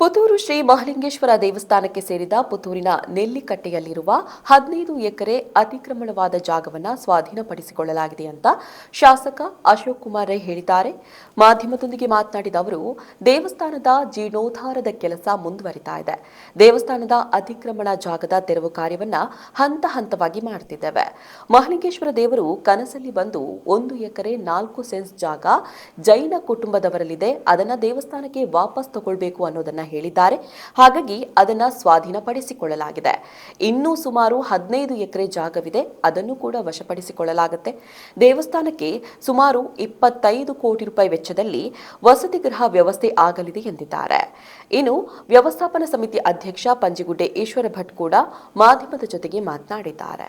ಪುತ್ತೂರು ಶ್ರೀ ಮಹಲಿಂಗೇಶ್ವರ ದೇವಸ್ಥಾನಕ್ಕೆ ಸೇರಿದ ಪುತ್ತೂರಿನ ನೆಲ್ಲಿಕಟ್ಟೆಯಲ್ಲಿರುವ ಹದಿನೈದು ಎಕರೆ ಅತಿಕ್ರಮಣವಾದ ಜಾಗವನ್ನು ಸ್ವಾಧೀನಪಡಿಸಿಕೊಳ್ಳಲಾಗಿದೆ ಅಂತ ಶಾಸಕ ಅಶೋಕ್ ಕುಮಾರ್ ರೈ ಹೇಳಿದ್ದಾರೆ. ಮಾಧ್ಯಮದೊಂದಿಗೆ ಮಾತನಾಡಿದ ಅವರು, ದೇವಸ್ಥಾನದ ಜೀರ್ಣೋದ್ಧಾರದ ಕೆಲಸ ಮುಂದುವರಿತಾ ಇದೆ. ದೇವಸ್ಥಾನದ ಅತಿಕ್ರಮಣ ಜಾಗದ ತೆರವು ಕಾರ್ಯವನ್ನ ಹಂತ ಹಂತವಾಗಿ ಮಾಡುತ್ತಿದ್ದೇವೆ. ಮಹಲಿಂಗೇಶ್ವರ ದೇವರು ಕನಸಲ್ಲಿ ಬಂದು ಒಂದು ಎಕರೆ ನಾಲ್ಕು ಸೆನ್ಸ್ ಜಾಗ ಜೈನ ಕುಟುಂಬದವರಲ್ಲಿದೆ, ಅದನ್ನ ದೇವಸ್ಥಾನಕ್ಕೆ ವಾಪಸ್ ತಗೊಳ್ಬೇಕು ಅನ್ನೋದನ್ನ ಹೇಳಿದ್ದಾರೆ. ಹಾಗಾಗಿ ಅದನ್ನ ಸ್ವಾಧೀನಪಡಿಸಿಕೊಳ್ಳಲಾಗಿದೆ. ಇನ್ನೂ ಸುಮಾರು ಹದಿನೈದು ಎಕರೆ ಜಾಗವಿದೆ. ಅದನ್ನು ಕೂಡ ವಶಪಡಿಸಿಕೊಳ್ಳಲಾಗುತ್ತೆ. ದೇವಸ್ಥಾನಕ್ಕೆ ಸುಮಾರು ಇಪ್ಪತ್ತೈದು ಕೋಟಿ ರೂಪಾಯಿ ವೆಚ್ಚದಲ್ಲಿ ವಸತಿ ಗೃಹ ವ್ಯವಸ್ಥೆ ಆಗಲಿದೆ ಎಂದಿದ್ದಾರೆ. ಇನ್ನು ವ್ಯವಸ್ಥಾಪನಾ ಸಮಿತಿ ಅಧ್ಯಕ್ಷ ಪಂಜಿಗುಡ್ಡೆ ಈಶ್ವರ ಭಟ್ ಕೂಡ ಮಾಧ್ಯಮದ ಜೊತೆಗೆ ಮಾತನಾಡಿದ್ದಾರೆ.